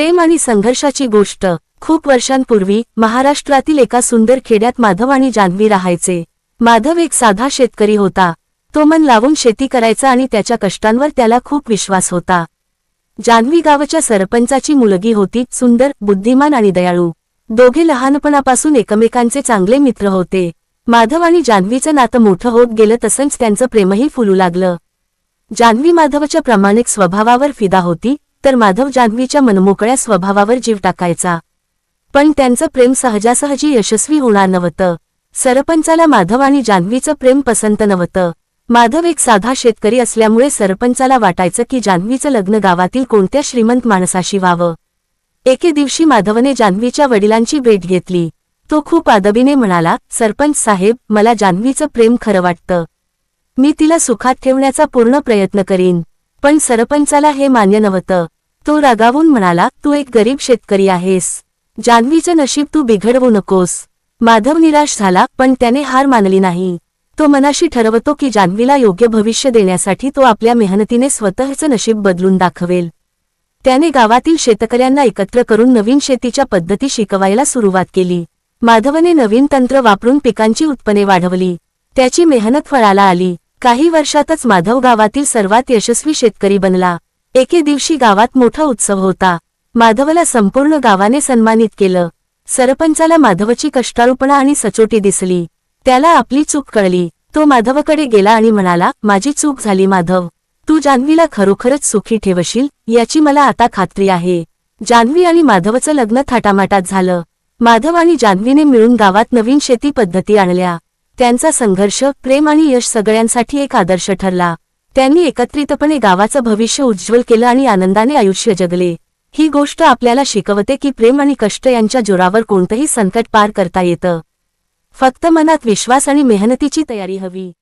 प्रेम आणि संघर्षाची गोष्ट. खूप वर्षांपूर्वी महाराष्ट्रातील एका सुंदर खेड्यात माधव आणि जान्हवी राहायचे. माधव एक साधा शेतकरी होता. तो मन लावून शेती करायचा आणि त्याच्या कष्टांवर त्याला खूप विश्वास होता. जान्हवी गावाच्या सरपंचाची मुलगी होती सुंदर बुद्धिमान आणि दयाळू. दोघे लहानपणापासून एकमेकांचे चांगले मित्र होते. माधव आणि जान्हवीचं नातं मोठं होत गेलं तसंच त्यांचं प्रेमही फुलू लागलं. जान्हवी माधवच्या प्रामाणिक स्वभावावर फिदा होती तर माधव जान्हवीच्या मनमोकळ्या स्वभावावर जीव टाकायचा. पण त्यांचं प्रेम सहजासहजी यशस्वी होणार नव्हतं. सरपंचाला माधव आणि जान्हवीचं प्रेम पसंत नव्हतं. माधव एक साधा शेतकरी असल्यामुळे सरपंचाला वाटायचं की जान्हवीचं लग्न गावातील कोणत्या श्रीमंत माणसाशी व्हावं. एके दिवशी माधवने जान्हवीच्या वडिलांची भेट घेतली. तो खूप आदबीने म्हणाला सरपंच साहेब मला जान्हवीचं प्रेम खरं वाटतं. मी तिला सुखात ठेवण्याचा पूर्ण प्रयत्न करीन. पण सरपंचाला हे मान्य नव्हतं. तो रागावून म्हणाला तू एक गरीब शेतकरी आहेस. जान्हवीचं नशीब तू बिघडवू नकोस. माधव निराश झाला पण त्याने हार मानली नाही. तो मनाशी ठरवतो की जान्हवीला योग्य भविष्य देण्यासाठी तो आपल्या मेहनतीने स्वतःचं नशीब बदलून दाखवेल. त्याने गावातील शेतकऱ्यांना एकत्र करून नवीन शेतीच्या पद्धती शिकवायला सुरुवात केली. माधवने नवीन तंत्र वापरून पिकांची उत्पन्ने वाढवली. त्याची मेहनत फळाला आली. काही वर्षातच माधव गावातील सर्वात यशस्वी शेतकरी बनला. एके दिवशी गावात मोठा उत्सव होता. माधवला संपूर्ण गावाने सन्मानित केलं. सरपंचाला माधवची कष्टाळूपणा आणि सचोटी दिसली. त्याला आपली चूक कळली. तो माधवकडे गेला आणि म्हणाला माझी चूक झाली माधव. तू जान्हवीला खरोखरच सुखी ठेवशील याची मला आता खात्री आहे. जान्हवी आणि माधवचं लग्न थाटामाटात झालं. माधव आणि जान्हवीने मिळून गावात नवीन शेती पद्धती आणल्या. त्यांचा संघर्ष प्रेम आणि यश सगळ्यांसाठी एक आदर्श ठरला. त्यांनी एकत्रितपणे गावाचं भविष्य उज्ज्वल केलं आणि आनंदाने आयुष्य जगले. ही गोष्ट आपल्याला शिकवते की प्रेम आणि कष्ट यांच्या जोरावर कोणतंही संकट पार करता येतं. फक्त मनात विश्वास आणि मेहनतीची तयारी हवी.